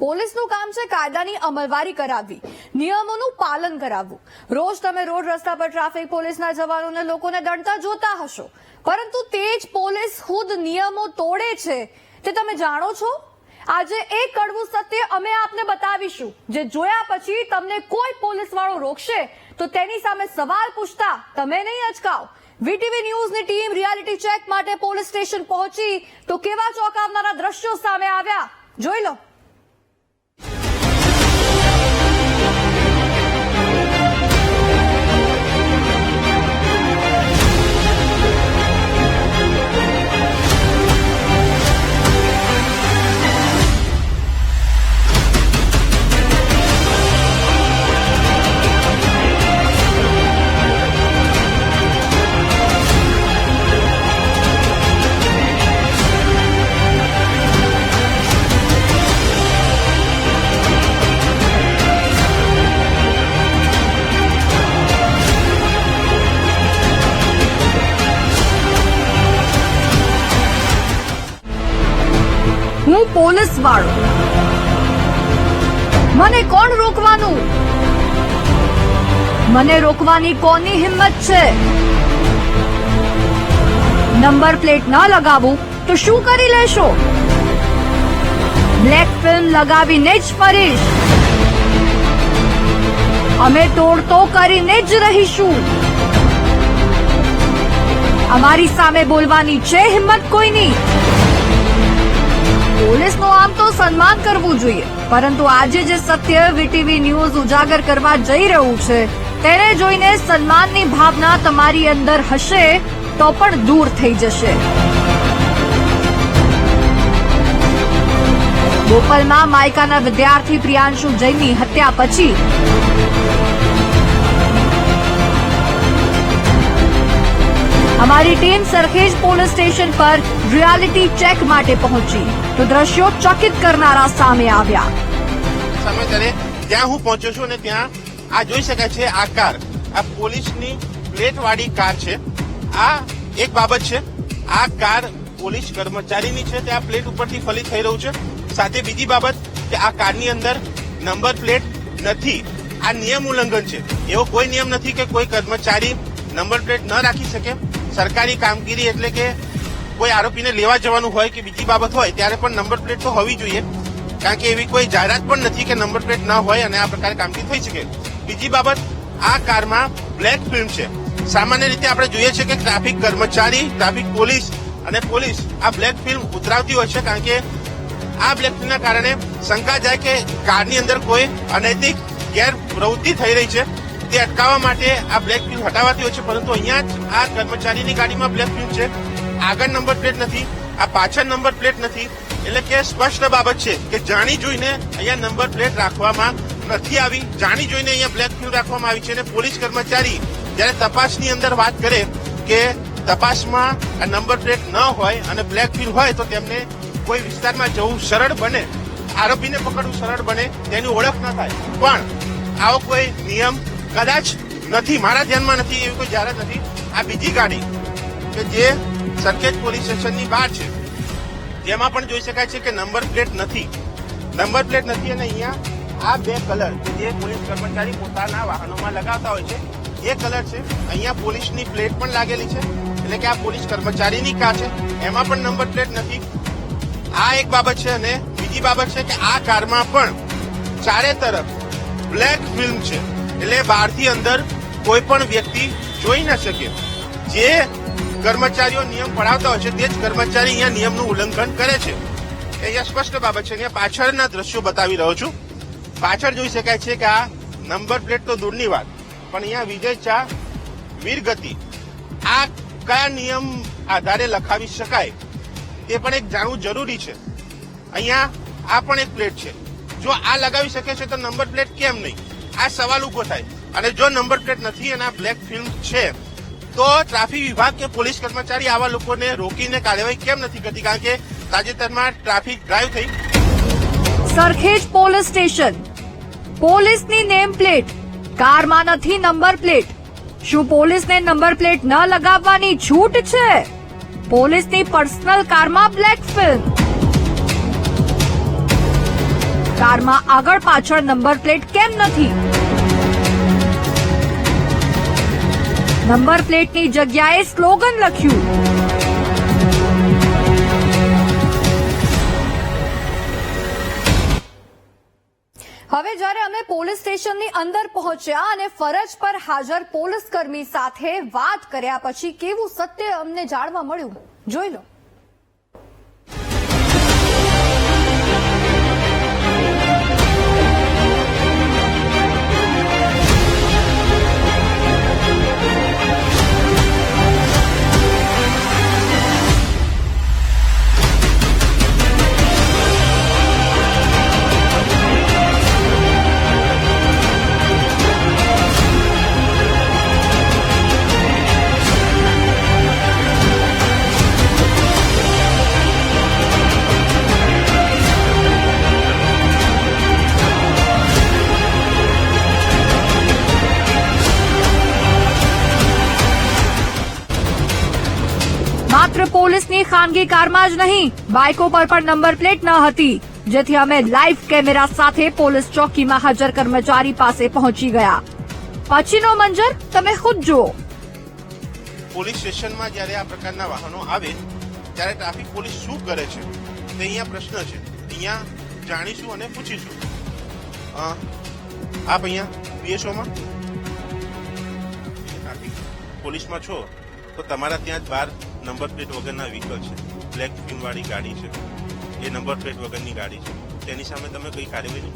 પોલીસનું કામ છે કાયદાની અમલવારી કરાવવી, નિયમોનું પાલન કરાવવું. રોજ તમે રોડ રસ્તા પર ટ્રાફિક પોલીસના જવાનોને લોકોને દંડતા જોતા હશો. પરંતુ તે જ પોલીસ ખુદ નિયમો તોડે છે, તે તમે જાણો છો? આજે એક કડવું સત્ય અમે આપને બતાવીશું, જે જોયા પછી તમને કોઈ પોલીસ વાળો રોકશે, તો તેની સામે સવાલ પૂછતા તમે નહીં અચકાવ. વીટીવી ન્યૂઝની ટીમ રિયાલિટી ચેક માટે પોલીસ સ્ટેશન પહોંચી, તો કેવા ચોંકાવનારા દ્રશ્યો સામે આવ્યા? જોઈ લો. વાળો. મને કોણ રોકવાનું? મને રોકવાની કોની હિંમત છે? નંબર પ્લેટ ન લગાવું તો શું કરી લેશો? બ્લેક ફિલ્મ લગાવીને જ ફરીશ. અમે તોડતો કરીને જ રહીશું. અમારી સામે બોલવાની છે હિંમત કોઈની? પોલીસનું આમ તો સન્માન કરવું જોઈએ. પરંતુ આજે જે સત્ય વીટીવી ન્યૂઝ ઉજાગર કરવા જઈ રહ્યું છે, તેને જોઈને સન્માનની ભાવના તમારી અંદર હશે તો પણ દૂર થઈ જશે. બોપલમાં માયકાના વિદ્યાર્થી પ્રિયાંશુ જૈનની હત્યા પછી અમારી ટીમ સરખેજ પોલીસ સ્ટેશન પર રિયાલિટી ચેક માટે પહોંચી. તો દ્રશ્યો ચકિત કરનારા સામે આવ્યા. સામે ત્યારે જ્યાં હું પહોંચ્યો છું અને ત્યાં આ જોઈ શકાય છે, આ કાર. આ પોલીસની પ્લેટ વાળી કાર છે. આ એક બાબત છે, આ કાર પોલીસ કર્મચારીની છે, તે આ પ્લેટ ઉપરથી ફલિત થઈ રહ્યું છે. સાથે બીજી બાબત કે આ કારની અંદર નંબર પ્લેટ નથી. આ નિયમ ઉલ્લંઘન છે. એવો કોઈ નિયમ નથી કે કોઈ કર્મચારી નંબર પ્લેટ ન રાખી શકે. સરકારી કામગીરી એટલે કે કોઈ આરોપીને લેવા જવાનું હોય કે બીજી બાબત હોય, ત્યારે પણ નંબર પ્લેટ તો હોવી જોઈએ. કારણ કે એવી કોઈ જાહેરાત પણ નથી કે નંબર પ્લેટ ન હોય અને આ પ્રકારે કામગીરી થઈ શકે. બીજી બાબત, આ કારમાં બ્લેક ફિલ્મ છે. સામાન્ય રીતે આપણે જોઈએ છીએ કે ટ્રાફિક કર્મચારી, ટ્રાફિક પોલીસ અને પોલીસ આ બ્લેક ફિલ્મ ઉતરાવતી હોય છે, કારણ કે આ બ્લેક ફિલ્મના કારણે શંકા જાય કે કારની અંદર કોઈ અનૈતિક ગેરપ્રવૃત્તિ થઈ રહી છે. તે અટકાવવા માટે આ બ્લેક ફિલ્મ હટાવાતી હોય છે, પરંતુ અહીંયા જ આ કર્મચારીની ગાડીમાં બ્લેક ફિલ્મ છે. આગળ નંબર પ્લેટ નથી, આ પાછળ નંબર પ્લેટ નથી. એટલે કે સ્પષ્ટ બાબત છે કે જાણી જોઈને અહીંયા નંબર પ્લેટ રાખવામાં નથી આવી. જાણી જોઈને અહીંયા બ્લેક ફિલ્મ રાખવામાં આવી છે અને પોલીસ કર્મચારી જ્યારે તપાસની અંદર વાત કરે કે તપાસમાં આ નંબર પ્લેટ ન હોય અને બ્લેક ફિલ્મ હોય તો તેમને કોઈ વિસ્તારમાં જવું સરળ બને. આરોપીને પકડવું સરળ બને, તેની ઓળખ ન થાય. પણ આવો કોઈ નિયમ કદાચ નથી, મારા ધ્યાનમાં નથી, એવી કોઈ જાહેરાત નથી. આ બીજી ગાડી કે જે સરખેજ પોલીસ સ્ટેશનની બહાર છે, જેમાં પણ જોઈ શકાય છે કે નંબર પ્લેટ નથી. નંબર પ્લેટ નથી અને અહીંયા આ બે કલર જે પોલીસ કર્મચારી પોતાના વાહનોમાં લગાવતા હોય છે, એ કલર છે. અહીંયા પોલીસની પ્લેટ પણ લાગેલી છે, એટલે કે આ પોલીસ કર્મચારીની કાર છે, એમાં પણ નંબર પ્લેટ નથી. આ એક બાબત છે અને બીજી બાબત છે કે આ કારમાં પણ ચારે તરફ બ્લેક ફિલ્મ છે. એટલે બહારથી અંદર કોઈ પણ વ્યક્તિ જોઈ ન શકે. જે કર્મચારીઓ નિયમ પડાવતા હોય છે, તે જ કર્મચારી અહીંયા નિયમનું ઉલ્લંઘન કરે છે. અહીંયા સ્પષ્ટ બાબત છે. અહીંયા પાછળના દ્રશ્યો બતાવી રહ્યો છું. પાછળ જોઈ શકાય છે કે આ નંબર પ્લેટ તો દૂરની વાત, પણ અહીંયા વિજય ચા વીરગતિ, આ કયા નિયમ આધારે લખાવી શકાય તે પણ એક જાણવું જરૂરી છે. અહીંયા આ પણ એક પ્લેટ છે. જો આ લગાવી શકે છે તો નંબર પ્લેટ કેમ નહીં? આ સવાલ ઊભો થાય. અને જો નંબર પ્લેટ નથી અને આ બ્લેક ફિલ્મ છે, તો ટ્રાફિક વિભાગ કે પોલીસ કર્મચારી આવા લોકોને રોકીને કાર્યવાહી કેમ નથી કરતી? કારણ કે તાજેતરમાં ટ્રાફિક ડ્રાઈવ થઈ. Sarkhej police station. પોલીસની નેમ પ્લેટ. કારમાં નથી નંબર પ્લેટ. શું પોલીસને નંબર પ્લેટ ન લગાવવાની છૂટ છે? પોલીસની પર્સનલ કારમાં બ્લેક ફિલ્મ. કારમાં આગળ પાછળ નંબર પ્લેટ કેમ નથી? નંબર પ્લેટની જગ્યાએ સ્લોગન લખ્યું. હવે જ્યારે અમે પોલીસ સ્ટેશનની અંદર પહોંચ્યા અને ફરજ પર હાજર પોલીસ કર્મી સાથે વાત કર્યા પછી કેવું સત્ય અમને જાણવા મળ્યું? જોઈ લો. ખાનગી કારમાં જ નહીં, બાઇકો પર પણ નંબર પ્લેટ ન હતી, જેથી અમે લાઈવ કેમેરા સાથે પોલીસ ચોકીમાં હાજર કર્મચારી પાસે પહોંચી ગયા. પછીનો મંજર તમે ખુદ જુઓ. પોલીસ સ્ટેશનમાં જ્યારે આ પ્રકારના વાહનો આવે, ત્યારે ટ્રાફિક પોલીસ શું કરે છે? તે અહીંયા પ્રશ્ન છે. અહીંયા જાણીશું અને પૂછીશું. આપ અહીંયા પીએસઓમાં? પોલીસમાં છો? તો તમારા ત્યાં જ બાર નંબર પ્લેટ વગરના વ્હીકલ છે. બ્લેક ફિલ્મ વાળી ગાડી છે. એ નંબર પ્લેટ વગરની ગાડી છે. તેની સામે તમે કઈ કાર્યવાહી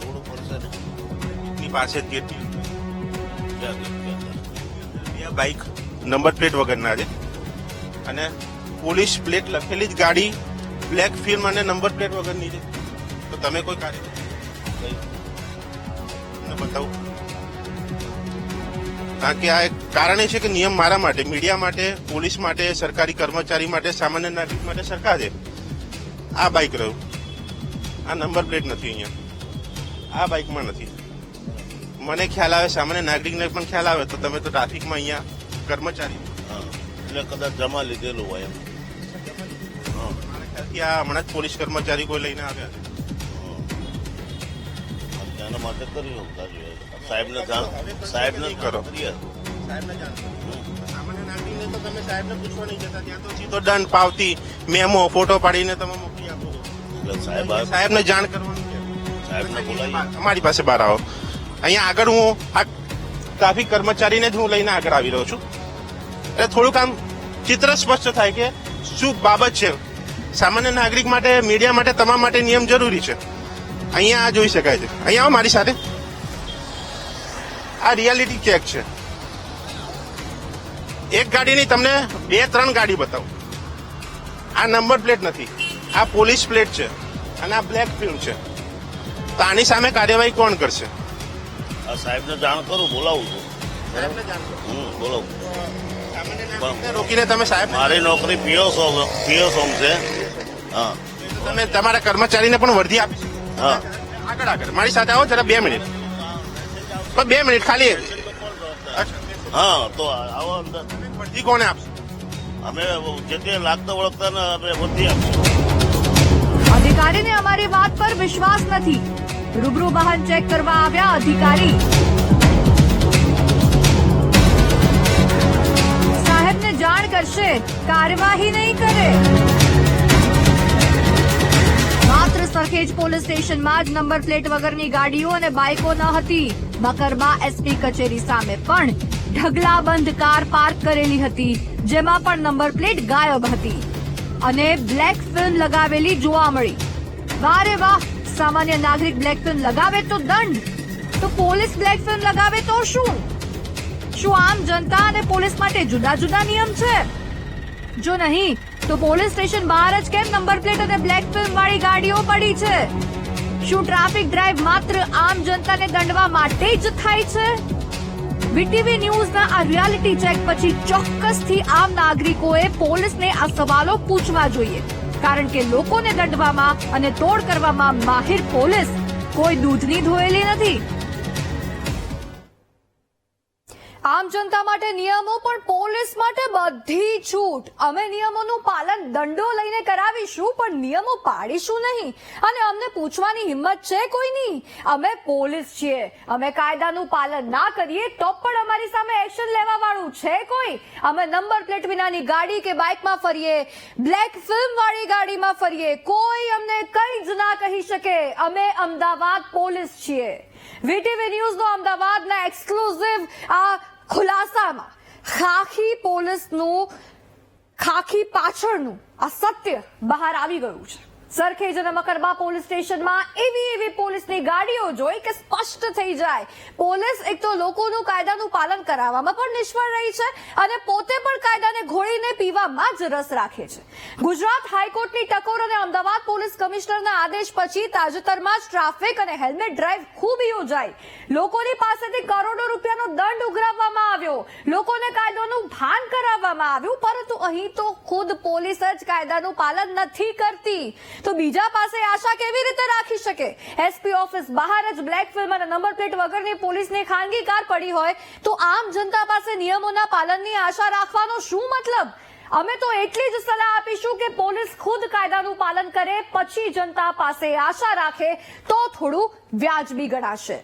રોડ ઉપર છે ને. પાસે જ ગેટ બે બાઇક નંબર પ્લેટ વગરના છે. અને પોલીસ પ્લેટ લખેલી જ ગાડી બ્લેક ફિલ્મ અને નંબર પ્લેટ વગરની છે. તો તમે કોઈ કાર્ય બતાવો. કારણ કે આ એક કારણ એ છે કે નિયમ મારા માટે મીડિયા માટે પોલીસ માટે સરકારી કર્મચારી માટે સામાન્ય નાગરિક માટે સરકારે છે આ બાઇક રહ્યું. આ નંબર પ્લેટ નથી અહીંયા. આ બાઇકમાં નથી. મને ખ્યાલ આવે સામાન્ય નાગરિકને પણ ખ્યાલ આવે તો તમે તો ટ્રાફિકમાં અહીંયા કર્મચારી. એટલે કદાચ જમા લીધેલું હોય એમ. મારા ખ્યાલથી આ હમણાં જ પોલીસ કર્મચારી કોઈ લઈને આવ્યા તેના માટે કરી શકતા જોઈએ. સાહેબને જાણ સાહેબને કરો. સીધો દંડ પાવતી મેમો ફોટો પાડીને તમે મોકલી આપો. સાહેબ સાહેબને જાણ કરવાનું સાહેબ સાહેબને બોલાવી. અમારી પાસે બહાર આવો. અહીંયા આગળ હું આ ટ્રાફિક કર્મચારીને જ હું લઈને આગળ આવી રહ્યો છું. એટલે થોડુંક આમ ચિત્ર સ્પષ્ટ થાય કે શું બાબત છે. સામાન્ય નાગરિક માટે મીડિયા માટે તમામ માટે નિયમ જરૂરી છે. અહીંયા આ જોઈ શકાય છે. અહીંયા આવો મારી સાથે. આ રિયાલિટી ચેક છે. એક ગાડીની તમને બે ત્રણ ગાડી બતાવું. આ નંબર પ્લેટ નથી. આ પોલીસ પ્લેટ છે અને આ બ્લેક ફિલ્મ છે. તો આની સામે કાર્યવાહી કોણ કરશે? સાહેબ સાહેબને જાણ કરું બોલાવું છું. સાહેબને જાણ કરો. બોલાવું. રોકીને તમે સાહેબ મારી નોકરી પીઓ સોમ પીઓ સોમ છે. હા. તમે તમારા કર્મચારીને પણ વર્ધી આપી. હા. આગળ આગળ. મારી સાથે આવો જરા બે મિનિટ. પણ બે મિનિટ ખાલી. હા તો આવો અંદર. ઈ કોને આપશે? અમે જે તે લાગતા ઓળખતા ને અમે વધી આપશું. અધિકારીને અમારી વાત પર વિશ્વાસ નથી. રૂબરૂ વાહન ચેક કરવા આવ્યા અધિકારી. સાહેબને જાણ કરશે કાર્યવાહી નહીં કરે. સરખેજ પોલીસ સ્ટેશનમાં જ નંબર પ્લેટ વગરની ગાડીઓ અને બાઇકો ન હતી. મકરમાં એસપી કચેરી સામે પણ ઢગલાબંધ કાર પાર્ક કરેલી હતી, જેમાં પણ નંબર પ્લેટ ગાયબ હતી અને બ્લેક ફિલ્મ લગાવેલી જોવા મળી. વારે વાહ, સામાન્ય નાગરિક બ્લેક ફિલ્મ લગાવે તો દંડ. તો પોલીસ બ્લેક ફિલ્મ લગાવે તો શું? શું આમ જનતા અને પોલીસ માટે જુદા જુદા નિયમ છે? જો નહીં, તો પોલીસ સ્ટેશન બહાર જ કેમ નંબર પ્લેટ અને બ્લેક ફિલ્મ વાળી ગાડીઓ પડી છે? શું ટ્રાફિક ડ્રાઈવ માત્ર આમ જનતાને દંડવા માટે જ થાય છે? વીટીવી ન્યૂઝના આ રિયાલિટી ચેક પછી ચોક્કસથી આમ નાગરિકોએ પોલીસને આ સવાલો પૂછવા જોઈએ. કારણ કે લોકોને દંડવામાં અને તોડ કરવામાં માહિર પોલીસ કોઈ દૂધની ધોયેલી નથી. આમ જનતા માટે નિયમો પણ પોલીસ માટે બધી છૂટ. અમે નિયમોનું પાલન દંડો લઈને કરાવીશું, પણ નિયમો પાડીશું નહીં. અને અમને પૂછવાની હિંમત છે કોઈની અમે પોલીસ છીએ. અમે કાયદાનું પાલન ના કરીએ તો પણ અમારી સામે એક્શન લેવા વાળું છે કોઈ? અમે નંબર પ્લેટ વિનાની ગાડી કે બાઇકમાં ફરીએ? બ્લેક ફિલ્મ વાળી ગાડીમાં ફરીએ? કોઈ અમને કઈ જ ના કહી શકે. અમે અમદાવાદ પોલીસ છીએ. વીટીવી ન્યૂઝનો અમદાવાદના એક્સક્લુઝિવ આ ખુલાસામાં ખાખી પોલીસનું ખાખી પાછળનું આ સત્ય બહાર આવી ગયું છે. સરખેજ અને મકરબા પોલીસ સ્ટેશનમાં એવી એવી પોલીસની ગાડીઓ જોઈ કે સ્પષ્ટ થઈ જાય. પોલીસ એક તો લોકોનું કાયદાનું પાલન કરાવવામાં પણ નિષ્ફળ રહી છે અને પોતે પણ કાયદાને ઘોળીને પીવામાં જ રસ રાખે છે. ગુજરાત હાઈકોર્ટની ટકોર અને અમદાવાદ પોલીસ કમિશનરના આદેશ પછી તાજેતરમાં જ ટ્રાફિક અને હેલ્મેટ ડ્રાઈવ ખૂબ યોજાઈ. લોકોની પાસેથી કરોડો રૂપિયાનો દંડ ઉઘરાવવામાં આવ્યો. લોકોને કાયદોનું ભાન કરાવવામાં આવ્યું, પરંતુ અહીં તો ખુદ પોલીસ જ કાયદાનું પાલન નથી કરતી. તો બીજા પાસે આશા કેવી રીતે રાખી શકે? એસપી ઓફિસ બહાર જ બ્લેક ફિલ્મ અને નંબર પ્લેટ વગરની પોલીસની ખાનગી કાર પડી હોય તો આમ જનતા પાસે નિયમોના પાલનની આશા રાખવાનો શું મતલબ? અમે તો એટલી જ સલાહ આપીશું કે પોલીસ ખુદ કાયદાનું પાલન કરે, પછી જનતા પાસે આશા રાખે, તો થોડું વ્યાજબી ગણાશે.